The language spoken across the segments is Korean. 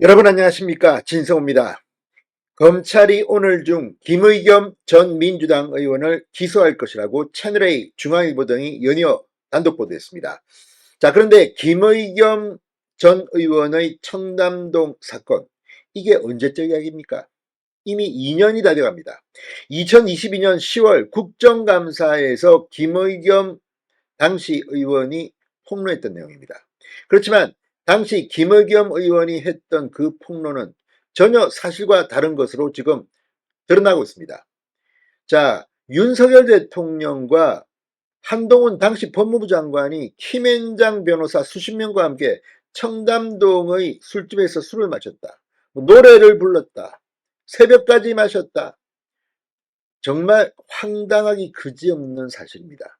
여러분 안녕하십니까 진성호입니다. 검찰이 오늘 중 김의겸 전 민주당 의원을 기소할 것이라고 채널A 중앙일보 등이 연이어 단독 보도했습니다. 자 그런데 김의겸 전 의원의 청담동 사건 이게 언제적 이야기입니까? 이미 2년이 다 돼갑니다. 2022년 10월 국정감사에서 김의겸 당시 의원이 폭로했던 내용입니다. 그렇지만 당시 김의겸 의원이 했던 그 폭로는 전혀 사실과 다른 것으로 지금 드러나고 있습니다. 자, 윤석열 대통령과 한동훈 당시 법무부 장관이 김앤장 변호사 수십 명과 함께 청담동의 술집에서 술을 마셨다. 뭐 노래를 불렀다. 새벽까지 마셨다. 정말 황당하기 그지없는 사실입니다.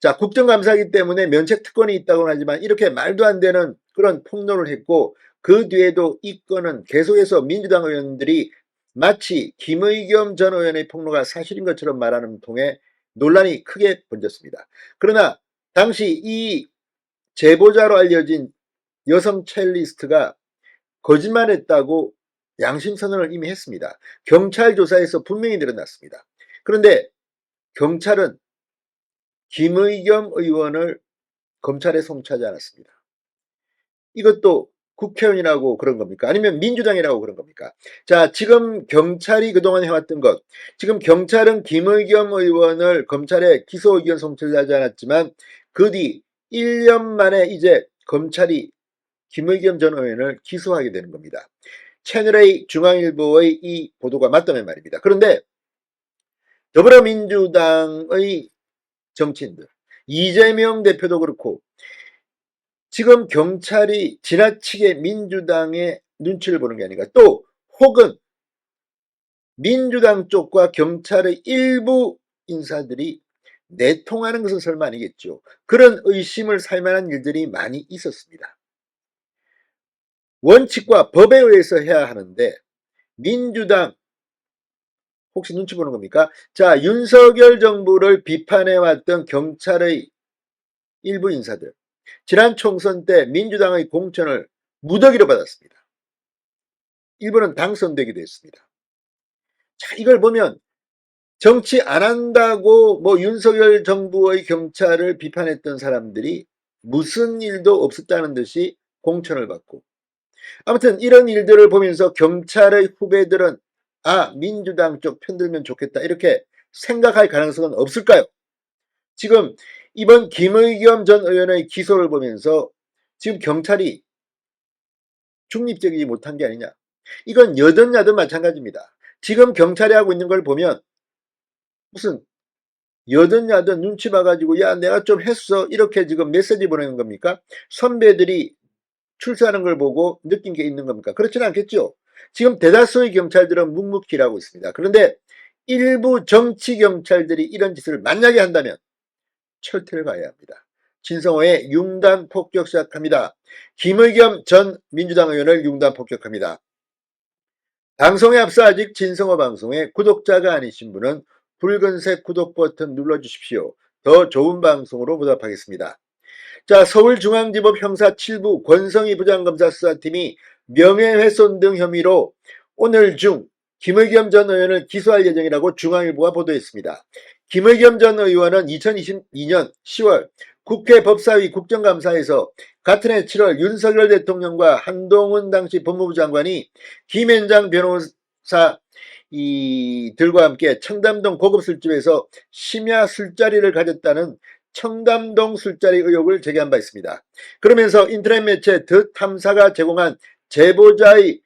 자, 국정감사이기 때문에 면책 특권이 있다고는 하지만 이렇게 말도 안 되는 그런 폭로를 했고 그 뒤에도 이 건은 계속해서 민주당 의원들이 마치 김의겸 전 의원의 폭로가 사실인 것처럼 말하는 통에 논란이 크게 번졌습니다. 그러나 당시 이 제보자로 알려진 여성 첼리스트가 거짓말했다고 양심선언을 이미 했습니다. 경찰 조사에서 분명히 드러났습니다. 그런데 경찰은 김의겸 의원을 검찰에 송치하지 않았습니다. 이것도 국회의원이라고 그런 겁니까? 아니면 민주당이라고 그런 겁니까? 자, 지금 경찰이 그동안 해왔던 것. 지금 경찰은 김의겸 의원을 검찰에 기소 의견 송치하지 않았지만 그 뒤 1년 만에 이제 검찰이 김의겸 전 의원을 기소하게 되는 겁니다. 채널A 중앙일보의 이 보도가 맞다면 말입니다. 그런데 더불어민주당의 정치인들, 이재명 대표도 그렇고 지금 경찰이 지나치게 민주당의 눈치를 보는 게 아닌가. 또 혹은 민주당 쪽과 경찰의 일부 인사들이 내통하는 것은 설마 아니겠죠. 그런 의심을 살 만한 일들이 많이 있었습니다. 원칙과 법에 의해서 해야 하는데 민주당 혹시 눈치 보는 겁니까? 자, 윤석열 정부를 비판해왔던 경찰의 일부 인사들. 지난 총선 때 민주당의 공천을 무더기로 받았습니다. 일부는 당선되기도 했습니다. 자, 이걸 보면 정치 안 한다고 뭐 윤석열 정부의 경찰을 비판했던 사람들이 무슨 일도 없었다는 듯이 공천을 받고 아무튼 이런 일들을 보면서 경찰의 후배들은 아 민주당 쪽 편들면 좋겠다 이렇게 생각할 가능성은 없을까요? 지금 이번 김의겸 전 의원의 기소를 보면서 지금 경찰이 중립적이지 못한 게 아니냐. 이건 여든 야든 마찬가지입니다. 지금 경찰이 하고 있는 걸 보면 무슨 여든 야든 눈치 봐가지고 야 내가 좀 했어 이렇게 지금 메시지 보내는 겁니까? 선배들이 출세하는 걸 보고 느낀 게 있는 겁니까? 그렇지는 않겠죠. 지금 대다수의 경찰들은 묵묵히 일하고 있습니다. 그런데 일부 정치 경찰들이 이런 짓을 만약에 한다면 철퇴를 가야 합니다. 진성호의 융단 폭격 시작합니다. 김의겸 전 민주당 의원을 융단 폭격합니다. 방송에 앞서 아직 진성호 방송에 구독자가 아니신 분은 붉은색 구독 버튼 눌러주십시오. 더 좋은 방송으로 보답하겠습니다. 자, 서울중앙지법 형사 7부 권성희 부장검사 수사팀이 명예훼손 등 혐의로 오늘 중 김의겸 전 의원을 기소할 예정이라고 중앙일보가 보도했습니다. 김의겸 전 의원은 2022년 10월 국회 법사위 국정감사에서 같은 해 7월 윤석열 대통령과 한동훈 당시 법무부 장관이 김앤장 변호사 이들과 함께 청담동 고급 술집에서 심야 술자리를 가졌다는 청담동 술자리 의혹을 제기한 바 있습니다. 그러면서 인터넷 매체 더 탐사가 제공한 제보자의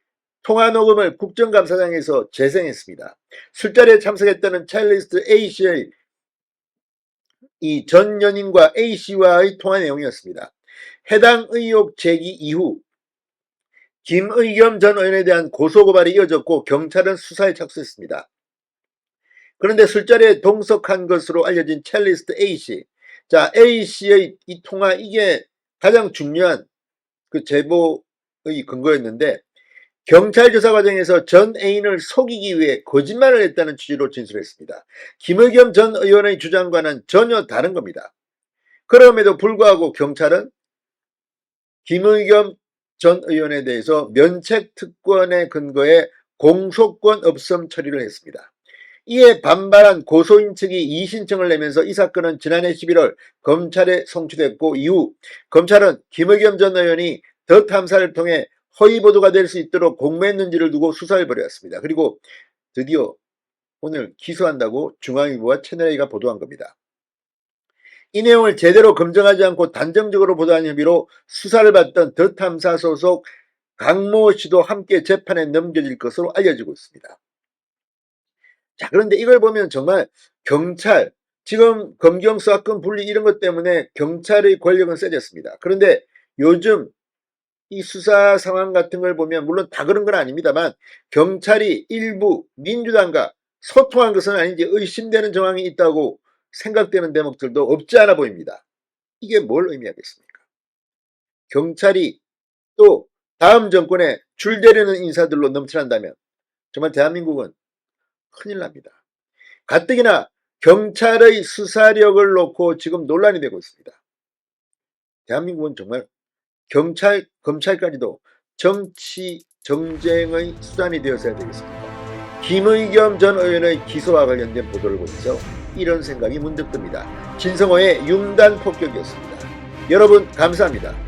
통화 녹음을 국정감사장에서 재생했습니다. 술자리에 참석했다는 차일리스트 A씨의 이 전 연인과 A씨와의 통화 내용이었습니다. 해당 의혹 제기 이후 김의겸 전 의원에 대한 고소고발이 이어졌고 경찰은 수사에 착수했습니다. 그런데 술자리에 동석한 것으로 알려진 첼리스트 A씨. 자, A씨의 이 통화 이게 가장 중요한 그 제보의 근거였는데 경찰 조사 과정에서 전 애인을 속이기 위해 거짓말을 했다는 취지로 진술했습니다. 김의겸 전 의원의 주장과는 전혀 다른 겁니다. 그럼에도 불구하고 경찰은 김의겸 전 의원에 대해서 면책 특권의 근거에 공소권 없음 처리를 했습니다. 이에 반발한 고소인 측이 이신청을 내면서 이 사건은 지난해 11월 검찰에 송치됐고 이후 검찰은 김의겸 전 의원이 더 탐사를 통해 허위 보도가 될 수 있도록 공모했는지를 두고 수사를 벌였습니다. 그리고 드디어 오늘 기소한다고 중앙일보와 채널A가 보도한 겁니다. 이 내용을 제대로 검증하지 않고 단정적으로 보도한 혐의로 수사를 받던 더 탐사 소속 강모 씨도 함께 재판에 넘겨질 것으로 알려지고 있습니다. 자, 그런데 이걸 보면 정말 경찰, 지금 검경 수사권 분리 이런 것 때문에 경찰의 권력은 세졌습니다. 그런데 요즘 이 수사 상황 같은 걸 보면 물론 다 그런 건 아닙니다만 경찰이 일부 민주당과 소통한 것은 아닌지 의심되는 정황이 있다고 생각되는 대목들도 없지 않아 보입니다. 이게 뭘 의미하겠습니까? 경찰이 또 다음 정권에 줄대리는 인사들로 넘쳐난다면 정말 대한민국은 큰일 납니다. 가뜩이나 경찰의 수사력을 놓고 지금 논란이 되고 있습니다. 대한민국은 정말 경찰, 검찰까지도 정치, 정쟁의 수단이 되었어야 되겠습니다. 김의겸 전 의원의 기소와 관련된 보도를 보면서 이런 생각이 문득 듭니다. 진성호의 융단 폭격이었습니다. 여러분 감사합니다.